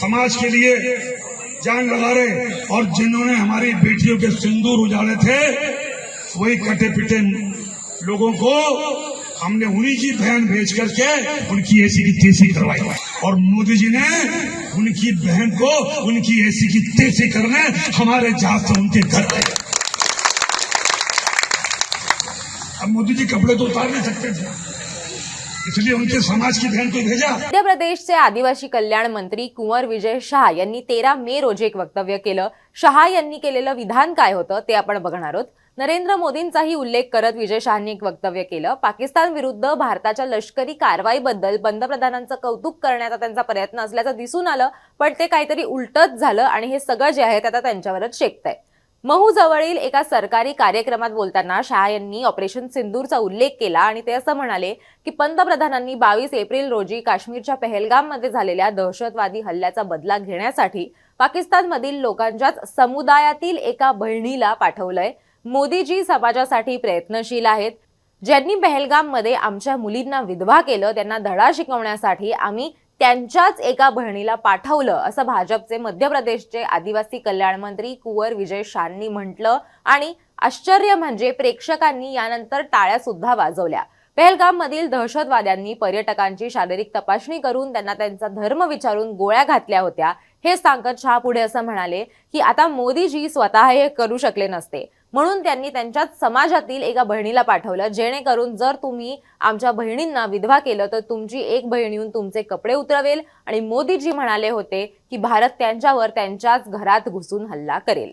समाज के लिए जान लगा रहे और जिन्होंने हमारी बेटियों के सिंदूर उजाड़े थे, वही कटे पिटे लोगों को हमने उन्हीं की बहन भेज करके उनकी ऐसी की तेज़ी करवाई। और मोदी जी ने उनकी बहन को उनकी ऐसी की तेज़ी करने हमारे जहाज़ से उनके घर गए। अब मोदी जी कपड़े तो उतार नहीं सकते थे। इसलिए उनके समाज की बहन को भेजा। मध्य प्रदेशचे आदिवासी कल्याण मंत्री कुंवर विजय शहा यांनी तेरा मे रोजी एक वक्तव्य केलं. शहा यांनी केलेलं विधान काय होतं ते आपण बघणार आहोत. नरेंद्र मोदींचाही उल्लेख करत विजय शहानी एक वक्तव्य केलं. पाकिस्तान विरुद्ध भारताच्या लष्करी कारवाईबद्दल पंतप्रधानांचं कौतुक करण्याचा त्यांचा प्रयत्न असल्याचं दिसून आलं पण ते काहीतरी उलटच झालं आणि हे सगळं जे आहे ते आता त्यांच्यावरच शेकतंय. आहे जवळील एका सरकारी कार्यक्रमात बोलताना शहा यांनी ऑपरेशन सिंदूरचा उल्लेख केला आणि ते असं म्हणाले की पंतप्रधानांनी बावीस एप्रिल रोजी काश्मीरच्या पहलगाममध्ये झालेल्या दहशतवादी हल्ल्याचा बदला घेण्यासाठी पाकिस्तानमधील लोकांच्याच समुदायातील एका बहिणीला पाठवलंय. मोदीजी समाजासाठी प्रयत्नशील आहेत. ज्यांनी पहलगाममध्ये आमच्या मुलींना विधवा केलं त्यांना धडा शिकवण्यासाठी आम्ही त्यांच्याच एका बहिणीला पाठवलं असं भाजपचे मध्य प्रदेशचे आदिवासी कल्याण मंत्री कुंवर विजय शांनी म्हटलं. आणि आश्चर्य म्हणजे प्रेक्षकांनी यानंतर टाळ्या सुद्धा वाजवल्या. पहलगाम मधील दहशतवाद्यांनी पर्यटकांची शारीरिक तपासणी करून त्यांना त्यांचा धर्म विचारून गोळ्या घातल्या होत्या. हे सांगत शहा पुढे असं म्हणाले की आता मोदीजी स्वतः हे करू शकले नसते. म्हणून त्यांनी त्यांच्याच समाजातील एका बहिणीला पाठवलं. जेणेकरून जर तुम्ही आमच्या बहिणींना विधवा केलं तर तुमची एक बहीण येऊन तुमचे कपडे उतरवेल आणि मोदीजी म्हणाले होते की भारत त्यांच्यावर त्यांच्याच घरात घुसून हल्ला करेल.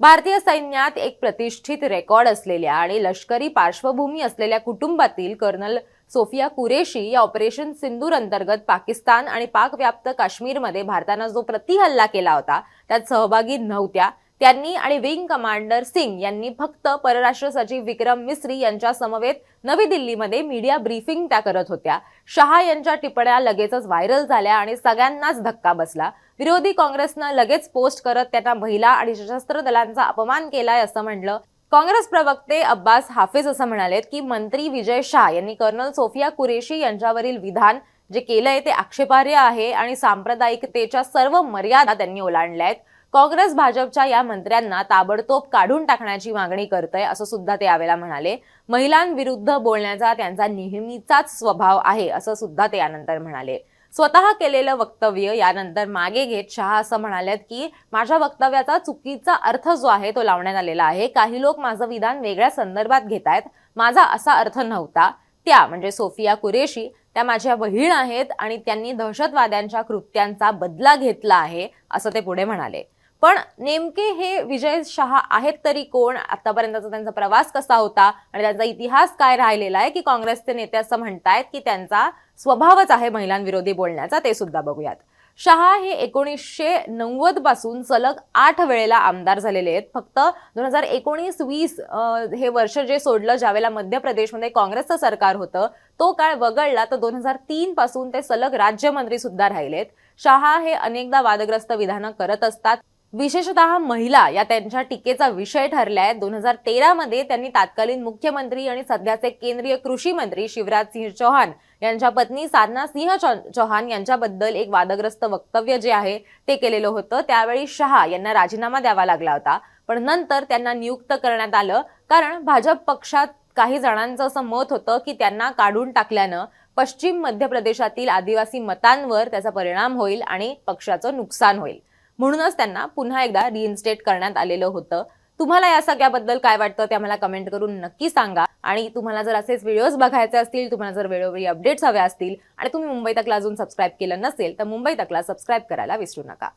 भारतीय सैन्यात एक प्रतिष्ठित रेकॉर्ड असलेल्या आणि लष्करी पार्श्वभूमी असलेल्या कुटुंबातील कर्नल सोफिया कुरेशी या ऑपरेशन सिंदूर अंतर्गत पाकिस्तान आणि पाकव्याप्त काश्मीरमध्ये भारतानं जो प्रतिहल्ला केला होता त्यात सहभागी नव्हत्या. त्यांनी आणि विंग कमांडर सिंग यांनी फक्त परराष्ट्र सचिव विक्रम मिस्री यांच्या समवेत नवी दिल्लीमध्ये मीडिया ब्रीफिंग त्या करत होत्या. शहा यांच्या टिप्पण्या लगेचच व्हायरल झाल्या आणि सगळ्यांनाच धक्का बसला. विरोधी काँग्रेसनं लगेच पोस्ट करत त्यांना महिला आणि सशस्त्र दलांचा अपमान केलाय असं म्हणलं काँग्रेस प्रवक्ते अब्बास हाफिज असं म्हणालेत की मंत्री विजय शाह यांनी कर्नल सोफिया कुरेशी यांच्यावरील विधान जे केलंय ते आक्षेपार्ह आहे आणि सांप्रदायिकतेच्या सर्व मर्यादा त्यांनी ओलांडल्या आहेत काँग्रेस भाजपच्या या मंत्र्यांना ताबडतोब काढून टाकण्याची मागणी करतय असं सुद्धा ते यावेळेला म्हणाले. महिलांविरुद्ध बोलण्याचा त्यांचा नेहमीचाच स्वभाव आहे असं सुद्धा ते यानंतर म्हणाले. स्वतः केलेलं वक्तव्य यानंतर मागे घेत शहा असं म्हणाल्यात की माझ्या वक्तव्याचा चुकीचा अर्थ जो आहे तो लावण्यात आलेला आहे. काही लोक माझं विधान वेगळ्या संदर्भात घेत आहेत माझा असा अर्थ नव्हता. त्या म्हणजे सोफिया कुरेशी त्या माझ्या बहीण आहेत आणि त्यांनी दहशतवाद्यांच्या कृत्यांचा बदला घेतला आहे असं ते पुढे म्हणाले. पण नेमके हे विजय शहा आहेत तरी कोण? आतापर्यंतचा त्यांचा प्रवास कसा होता? आणि त्यांचा इतिहास काय राहिलेला आहे? की काँग्रेसचे नेते असं म्हणतायत की त्यांचा स्वभावच आहे महिलांविरोधी बोलण्याचा ते सुद्धा बघूयात. शहा हे एकोणीसशे नव्वदपासून सलग आठ वेळेला आमदार झालेले आहेत. फक्त दोन हजार एकोणीस वीस हे वर्ष जे सोडलं ज्यावेळेला मध्य प्रदेशमध्ये काँग्रेसचं सरकार होतं तो काळ वगळला तर दोन हजार तीन पासून ते सलग राज्यमंत्री सुद्धा राहिलेत शहा हे अनेकदा वादग्रस्त विधानं करत असतात. विशेषतः महिला या त्यांच्या टीकेचा विषय ठरलाय. दोन हजार तेरा मध्ये त्यांनी तत्कालीन मुख्यमंत्री आणि सध्याचे केंद्रीय कृषी मंत्री शिवराज सिंह चौहान यांच्या पत्नी साधना सिंह चौहान यांच्याबद्दल एक वादग्रस्त वक्तव्य जे आहे ते केलेलं होतं. त्यावेळी शहा यांना राजीनामा द्यावा लागला होता. पण नंतर त्यांना नियुक्त करण्यात आलं. कारण भाजप पक्षात काही जणांचं असं मत होतं की त्यांना काढून टाकल्यानं पश्चिम मध्य प्रदेशातील आदिवासी मतांवर त्याचा परिणाम होईल आणि पक्षाचं नुकसान होईल. म्हणूनच त्यांना पुन्हा एकदा रिइन्स्टेट करण्यात आलेलं होतं. तुम्हाला या सगळ्याबद्दल काय वाटतं ते आम्हाला कमेंट करून नक्की सांगा. आणि तुम्हाला जर असेच व्हिडिओज बघायचे असतील तुम्हाला जर वेळोवेळी अपडेट्स हव्या असतील आणि तुम्ही मुंबई तकला अजून सबस्क्राईब केलं नसेल तर मुंबई तकला सबस्क्राईब करायला विसरू नका.